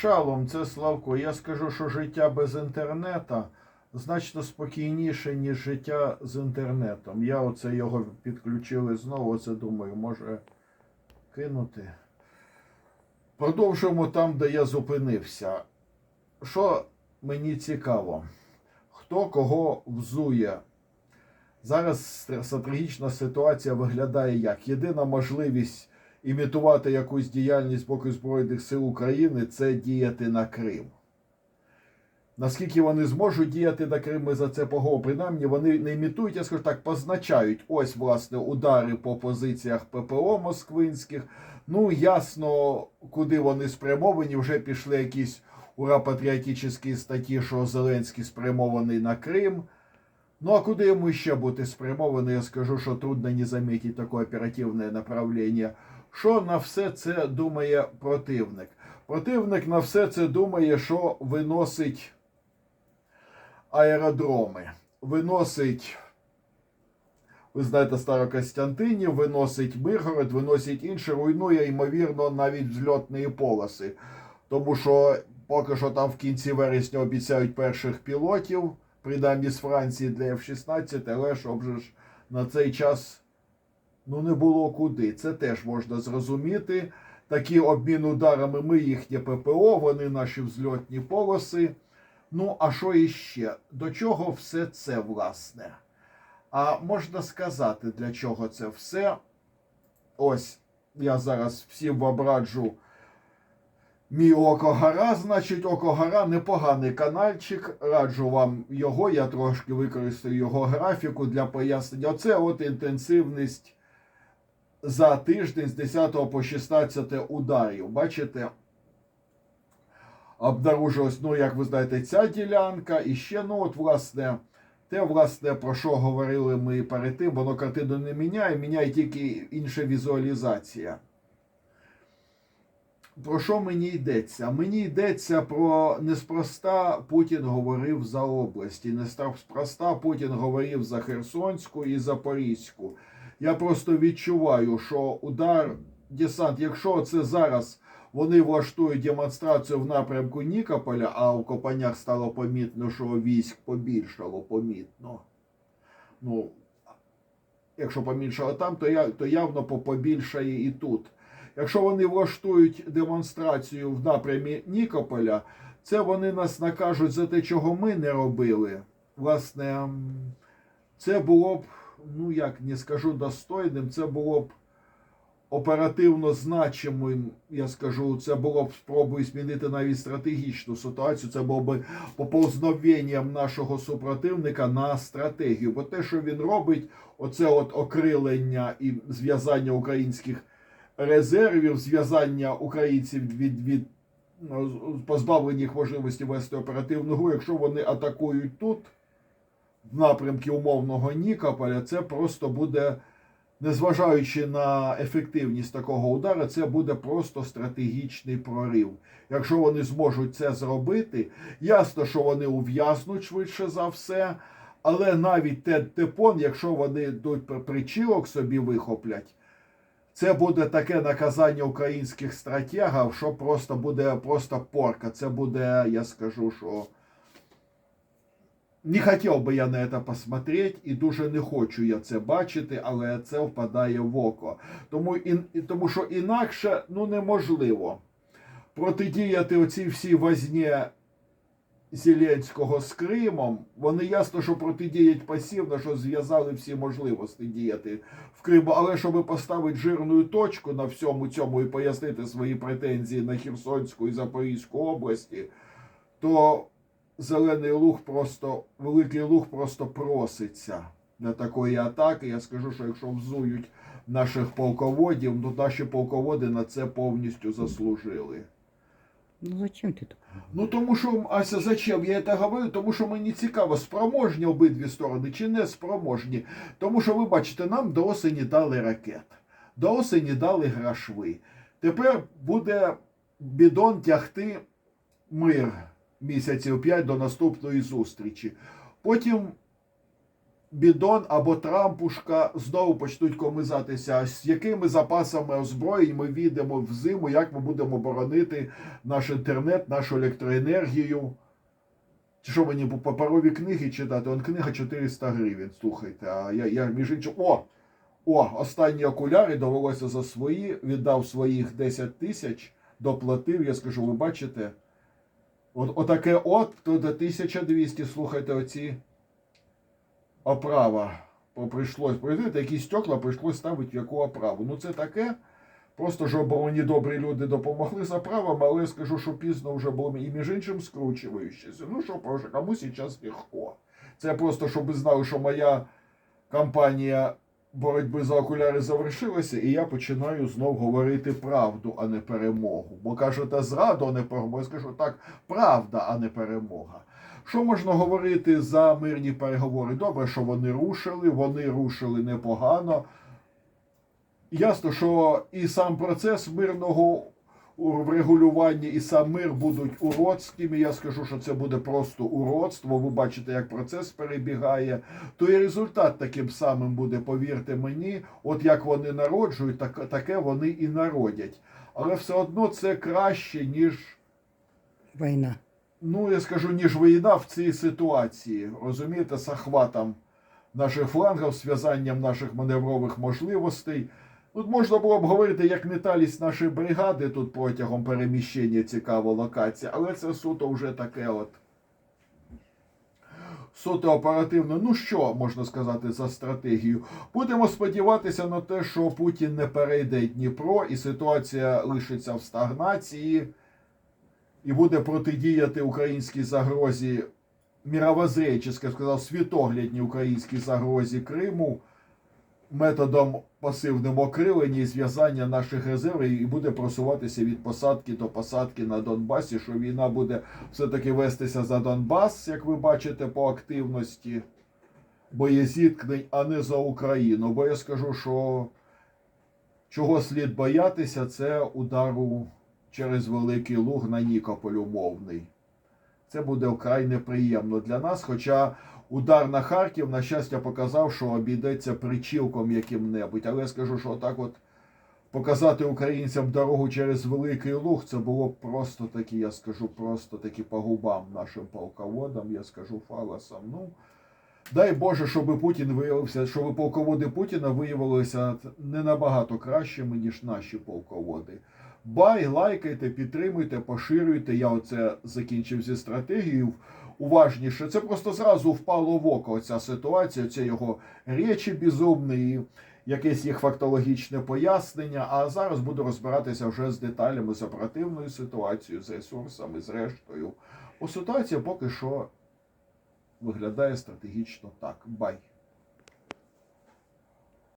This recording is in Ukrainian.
Шалом, це Славко. Я скажу, що життя без інтернету значно спокійніше, ніж життя з інтернетом. Я оце його підключили знову. Оце думаю, може кинути. Продовжуємо там, де я зупинився. Що мені цікаво, хто кого взує. Зараз стратегічна ситуація виглядає як єдина можливість імітувати якусь діяльність боку Збройних сил України це діяти на Крим. Наскільки вони зможуть діяти на Крим, ми за це поговоримо. Принаймні, вони не імітують, я скажу так, позначають ось, власне, удари по позиціях ППО москвинських. Ну, ясно, куди вони спрямовані. Вже пішли якісь ура-патріотичні статті, що Зеленський спрямований на Крим. Ну а куди йому ще бути спрямований, я скажу, що трудно не замітити таке оперативне направлення. Що на все це думає противник? Противник на все це думає, що виносить аеродроми, виносить, ви знаєте, Старокостянтинів, виносить Миргород, виносить інше, руйнує, ймовірно, навіть взльотні полоси. Тому що поки що там в кінці вересня обіцяють перших пілотів, принаймні з Франції для F-16, але щоб же ж на цей час ну не було куди. Це теж можна зрозуміти. Такі обмін ударами, ми їхнє ППО, вони наші взльотні полоси. Ну, а що іще? До чого все це, власне? А можна сказати, для чого це все? Ось, я зараз всім обраджу мій Окогара. Значить, Окогара непоганий каналчик. Раджу вам його. Я трошки використаю його графіку для пояснення. Оце от інтенсивність за тиждень з 10 по 16 ударів. Бачите? Обнаружилась, ну, як ви знаєте, ця ділянка. І ще, ну, от, власне, те, власне, про що говорили ми перед тим, воно картину не міняє, міняє тільки інша візуалізація. Про що мені йдеться? Мені йдеться про неспроста Путін говорив за області, неспроста Путін говорив за Херсонську і Запорізьку. Я просто відчуваю, що удар десант, якщо це зараз вони влаштують демонстрацію в напрямку Нікополя, а в Копанях стало помітно, що військ побільшало помітно. Ну, якщо помільшало там, то, я, то явно побільшає і тут. Якщо вони влаштують демонстрацію в напрямі Нікополя, це вони нас накажуть за те, чого ми не робили. Власне, це було б, ну як не скажу достойним, це було б оперативно значимим, я скажу, це було б спробою змінити навіть стратегічну ситуацію. Це було б поповзновенням нашого супротивника на стратегію. Бо те, що він робить, оце от окрилення і зв'язання українських резервів, зв'язання українців від від ну, позбавлення їх можливості вести оперативну гру, якщо вони атакують тут, напрямки умовного Нікополя, це просто буде, незважаючи на ефективність такого удару, це буде просто стратегічний прорив. Якщо вони зможуть це зробити, ясно, що вони ув'язнуть швидше за все. Але навіть те тепон, якщо вони йдуть причілок собі вихоплять, це буде таке наказання українських стратегів, що просто буде просто порка. Це буде, я скажу, що не хотів би я на це посмотреть, і дуже не хочу я це бачити, але це впадає в око. Тому, і, тому що інакше ну, неможливо протидіяти оцій всій возні Зеленського з Кримом, вони ясно, що протидіють пасивно, що зв'язали всі можливості діяти в Криму. Але щоб поставити жирну точку на всьому цьому і пояснити свої претензії на Херсонську і Запорізьку області, то Зелений Луг просто, Великий Луг просто проситься для такої атаки. Я скажу, що якщо взують наших полководів, то наші полководи на це повністю заслужили. Ну зачем ти так? Ну тому що, Ася, зачем я це говорю? Тому що мені цікаво, спроможні обидві сторони чи не спроможні. Тому що ви бачите, нам до осені дали ракет, до осені дали грашви. Тепер буде бідон тягти мир місяців 5 до наступної зустрічі. Потім Бідон або Трампушка знову почнуть комизатися, з якими запасами озброєнь ми війдемо в зиму, як ми будемо боронити наш інтернет, нашу електроенергію. Що мені по паперові книги читати? Он книга 400 гривень. Слухайте, а я, я між іншим. О! О, останні окуляри довелося за свої, віддав своїх 10 тисяч, доплатив. Я скажу, ви бачите? От, отаке от, то до 1200, слухайте, оці оправа. Прийшлось, пройти, які стекла прийшлось ставити в яку оправу. Ну це таке. Просто щоб мені добрі люди допомогли з оправами, але я скажу, що пізно вже було і між іншим скручуючися. Ну що, прошу, кому зараз легко. Це просто, щоб ви знали, що моя кампанія боротьби за окуляри завершилася, і я починаю знов говорити правду, а не перемогу. Бо кажете зраду, а не перемогу. Я скажу так, правда, а не перемога. Що можна говорити за мирні переговори? Добре, що вони рушили, вони рушили непогано. Ясно, що і сам процес мирного врегулювання, і сам мир будуть уродськими. Я скажу, що це буде просто уродство. Ви бачите, як процес перебігає. То і результат таким самим буде, повірте мені. От як вони народжують, так, таке вони і народять. Але все одно це краще, ніж Війна. ну я скажу, ніж війна в цій ситуації. Розумієте, з охватом наших флангів, зв'язанням наших маневрових можливостей. Тут можна було б говорити, як метались наші бригади тут протягом переміщення цікава локація, але це суто вже таке от. Суто оперативно. Ну що можна сказати за стратегію? Будемо сподіватися на те, що Путін не перейде Дніпро і ситуація лишиться в стагнації і буде протидіяти українській загрозі мировозреческой, сказав, світоглядній українській загрозі Криму методом пасивним окрилення і зв'язання наших резервів і буде просуватися від посадки до посадки на Донбасі, що війна буде все-таки вестися за Донбас, як ви бачите, по активності боєзіткнень, а не за Україну. Бо я скажу, що чого слід боятися, це удару через Великий Луг на Нікополь умовний. Це буде вкрай неприємно для нас. Хоча удар на Харків, на щастя, показав, що обійдеться причілком яким-небудь. Але я скажу, що отак от показати українцям дорогу через Великий Луг, це було просто таки, я скажу, просто таки по губам нашим полководам, я скажу фаласам. Ну, дай Боже, щоб Путін виявився, щоб полководи Путіна виявилися не набагато кращими, ніж наші полководи. Бай, лайкайте, підтримуйте, поширюйте. Я оце закінчив зі стратегією. Уважніше, це просто зразу впало в око ця ситуація, це його речі безумні, якесь їх фактологічне пояснення. А зараз буду розбиратися вже з деталями, з оперативною ситуацією, з ресурсами, зрештою. Бо ситуація поки що виглядає стратегічно так. Бай.